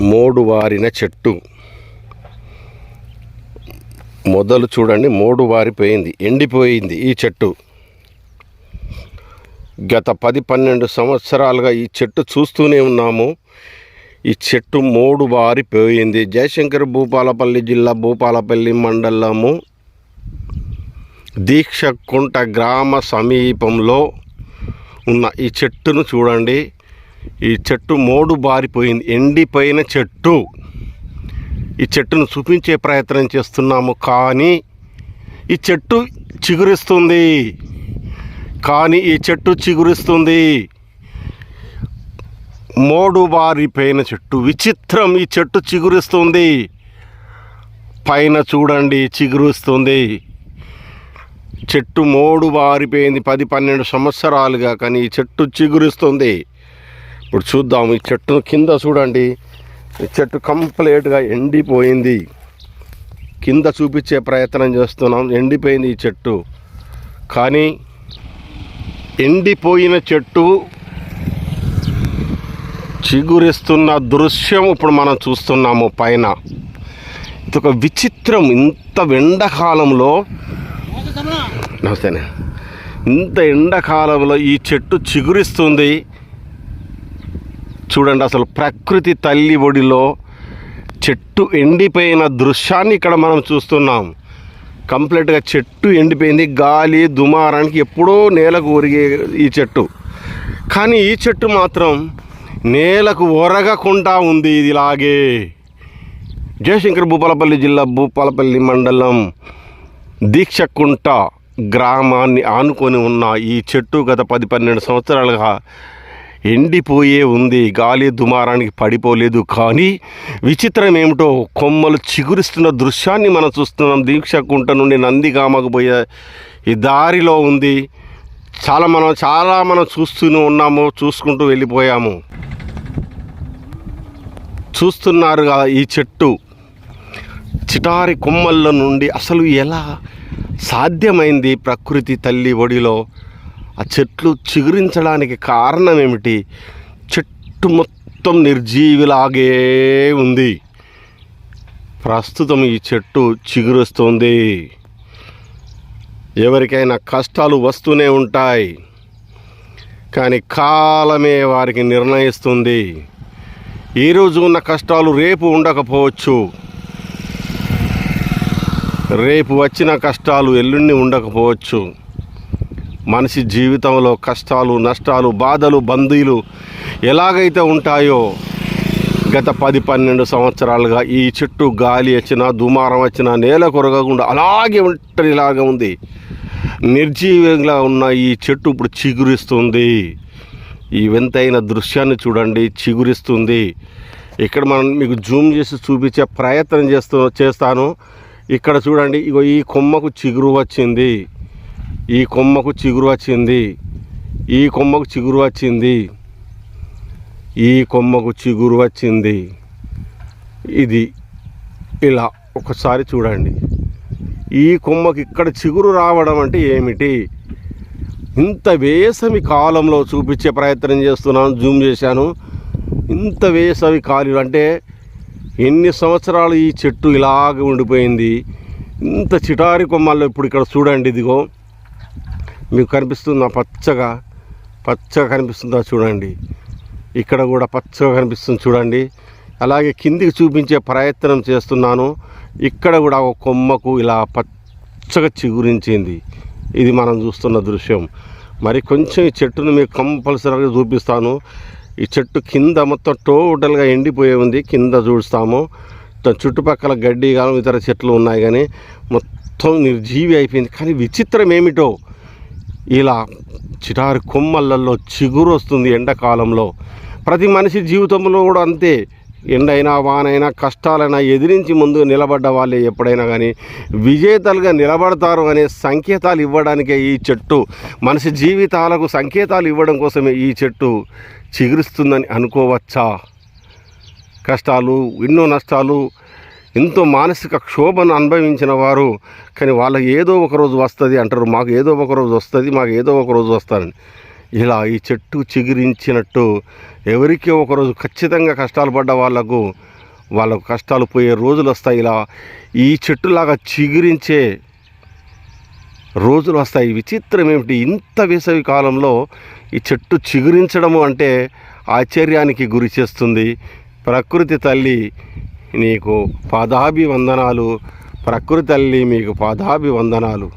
మోడువారిన చెట్టు. మొదలు చూడండి మోడు వారిపోయింది ఎండిపోయింది ఈ చెట్టు. గత పది పన్నెండు సంవత్సరాలుగా ఈ చెట్టు చూస్తూనే ఉన్నాము. ఈ చెట్టు మోడు వారిపోయింది జయశంకర్ భూపాలపల్లి జిల్లా భూపాలపల్లి మండలము దీక్షకుంట గ్రామ సమీపంలో ఉన్న ఈ చెట్టును చూడండి. ఈ చెట్టు మోడు బారిపోయింది ఎండిపోయిన చెట్టు. ఈ చెట్టును చూపించే ప్రయత్నం చేస్తున్నాము కానీ ఈ చెట్టు చిగురిస్తుంది. కానీ ఈ చెట్టు చిగురిస్తుంది. మోడు బారిపోయిన చెట్టు విచిత్రం ఈ చెట్టు చిగురిస్తుంది. పైన చూడండి చిగురుస్తుంది. చెట్టు మోడు బారిపోయింది పది పన్నెండు సంవత్సరాలుగా కానీ ఈ చెట్టు చిగురిస్తుంది. ఇప్పుడు చూద్దాం ఈ చెట్టును కింద చూడండి. ఈ చెట్టు కంప్లీట్గా ఎండిపోయింది. కింద చూపించే ప్రయత్నం చేస్తున్నాం ఎండిపోయింది ఈ చెట్టు. కానీ ఎండిపోయిన చెట్టు చిగురిస్తున్న దృశ్యం ఇప్పుడు మనం చూస్తున్నాము పైన. ఇది ఒక విచిత్రం ఇంత ఎండాకాలంలో నమస్తేనే ఇంత ఎండాకాలంలో ఈ చెట్టు చిగురిస్తుంది. చూడండి అసలు ప్రకృతి తల్లి ఒడిలో చెట్టు ఎండిపోయిన దృశ్యాన్ని ఇక్కడ మనం చూస్తున్నాం. కంప్లీట్గా చెట్టు ఎండిపోయింది గాలి దుమారానికి ఎప్పుడో నేలకు ఒరిగే ఈ చెట్టు. కానీ ఈ చెట్టు మాత్రం నేలకు ఒరగకుండా ఉంది ఇది ఇలాగే జయశంకర్ భూపాలపల్లి జిల్లా భూపాలపల్లి మండలం దీక్షకుంట గ్రామాన్ని ఆనుకొని ఉన్న ఈ చెట్టు గత పది పన్నెండు సంవత్సరాలుగా ఎండిపోయే ఉంది గాలి దుమారానికి పడిపోలేదు కానీ విచిత్రం ఏమిటో కొమ్మలు చిగురిస్తున్న దృశ్యాన్ని మనం చూస్తున్నాం. దీక్షకుంట నుండి నందిగామకు పోయే ఈ దారిలో ఉంది. చాలా మనం చాలా మనం చూస్తూనే ఉన్నాము చూసుకుంటూ వెళ్ళిపోయాము. చూస్తున్నారు కదా ఈ చెట్టు. చిటారి కొమ్మల నుండి అసలు ఎలా సాధ్యమైంది ప్రకృతి తల్లి ఒడిలో? ఆ చెట్లు చిగురించడానికి కారణం ఏమిటి చెట్టు మొత్తం నిర్జీవిలాగే ఉంది. ప్రస్తుతం ఈ చెట్టు చిగురుస్తుంది. ఎవరికైనా కష్టాలు వస్తూనే ఉంటాయి. కానీ కాలమే వారికి నిర్ణయిస్తుంది. ఈరోజు ఉన్న కష్టాలు రేపు ఉండకపోవచ్చు. రేపు వచ్చిన కష్టాలు ఎల్లుండి ఉండకపోవచ్చు. మనిషి జీవితంలో కష్టాలు నష్టాలు బాధలు బందీలు ఎలాగైతే ఉంటాయో గత పది పన్నెండు సంవత్సరాలుగా ఈ చెట్టు గాలి వచ్చినా దుమారం వచ్చినా నేల కొరగకుండా అలాగే ఉంటుంది ఉంది. నిర్జీవంగా ఉన్న ఈ చెట్టు ఇప్పుడు చిగురిస్తుంది. ఈ వింతైన దృశ్యాన్ని చూడండి చిగురిస్తుంది. ఇక్కడ మనం మీకు జూమ్ చేసి చూపించే ప్రయత్నం చేస్తూ చేస్తాను. ఇక్కడ చూడండి ఇగో ఈ కొమ్మకు చిగురు వచ్చింది. ఈ కొమ్మకు చిగురు వచ్చింది. ఈ కొమ్మకు చిగురు వచ్చింది. ఈ కొమ్మకు చిగురు వచ్చింది. ఇది ఇలా ఒకసారి చూడండి. ఈ కొమ్మకి ఇక్కడ చిగురు రావడం అంటే ఏమిటి? ఇంత వేసవి కాలంలో చూపించే ప్రయత్నం చేస్తున్నాను జూమ్ చేశాను. ఇంత వేసవి కాలం అంటే ఎన్ని సంవత్సరాలు ఈ చెట్టు ఇలాగ ఉండిపోయింది? ఇంత చిటారి కొమ్మల్లో ఇప్పుడు ఇక్కడ చూడండి ఇదిగో. మీకు కనిపిస్తుందా పచ్చగా పచ్చగా కనిపిస్తుందా చూడండి. ఇక్కడ కూడా పచ్చగా కనిపిస్తుంది చూడండి. అలాగే కిందికి చూపించే ప్రయత్నం చేస్తున్నాను. ఇక్కడ కూడా ఒక కొమ్మకు ఇలా పచ్చగా చిగురించింది. ఇది మనం చూస్తున్న దృశ్యం. మరి కొంచెం ఈ చెట్టును మీకు కంపల్సరీగా చూపిస్తాను. ఈ చెట్టు కింద మొత్తం టోటల్గా ఎండిపోయి ఉంది. కింద చూస్తాము. చుట్టుపక్కల గడ్డి కాలం ఇతర చెట్లు ఉన్నాయి కానీ మొత్తం నిర్జీవి అయిపోయింది. కానీ విచిత్రం ఏమిటో? ఇలా చిటారి కొమ్మలలో చిగురు వస్తుంది ఎండాకాలంలో. ప్రతి మనిషి జీవితంలో కూడా అంతే. ఎండైనా వానైనా కష్టాలైనా ఎదిరించి ముందు నిలబడ్డ వాళ్ళే ఎప్పుడైనా కానీ విజేతలుగా నిలబడతారు అనే సంకేతాలు ఇవ్వడానికే ఈ చెట్టు. మనిషి జీవితాలకు సంకేతాలు ఇవ్వడం కోసమే ఈ చెట్టు చిగురుస్తుందని అనుకోవచ్చా? కష్టాలు ఎన్నో నష్టాలు ఎంతో మానసిక క్షోభను అనుభవించిన వారు కానీ వాళ్ళకి ఏదో ఒక రోజు వస్తుంది అంటారు మాకు ఏదో ఒక రోజు వస్తుంది మాకు ఏదో ఒక రోజు ఇలా ఈ చెట్టు చిగురించినట్టు ఎవరికి ఒకరోజు ఖచ్చితంగా కష్టాలు పడ్డ వాళ్ళకు కష్టాలు పోయే రోజులు వస్తాయి. ఇలా ఈ చెట్టులాగా చిగురించే రోజులు వస్తాయి. విచిత్రం ఏమిటి? ఇంత వేసవి కాలంలో ఈ చెట్టు చిగురించడము అంటే ఆశ్చర్యానికి గురి చేస్తుంది. ప్రకృతి తల్లి నీకు పాదాభివందనాలు. ప్రకృతి తల్లి మీకు పాదాభివందనాలు.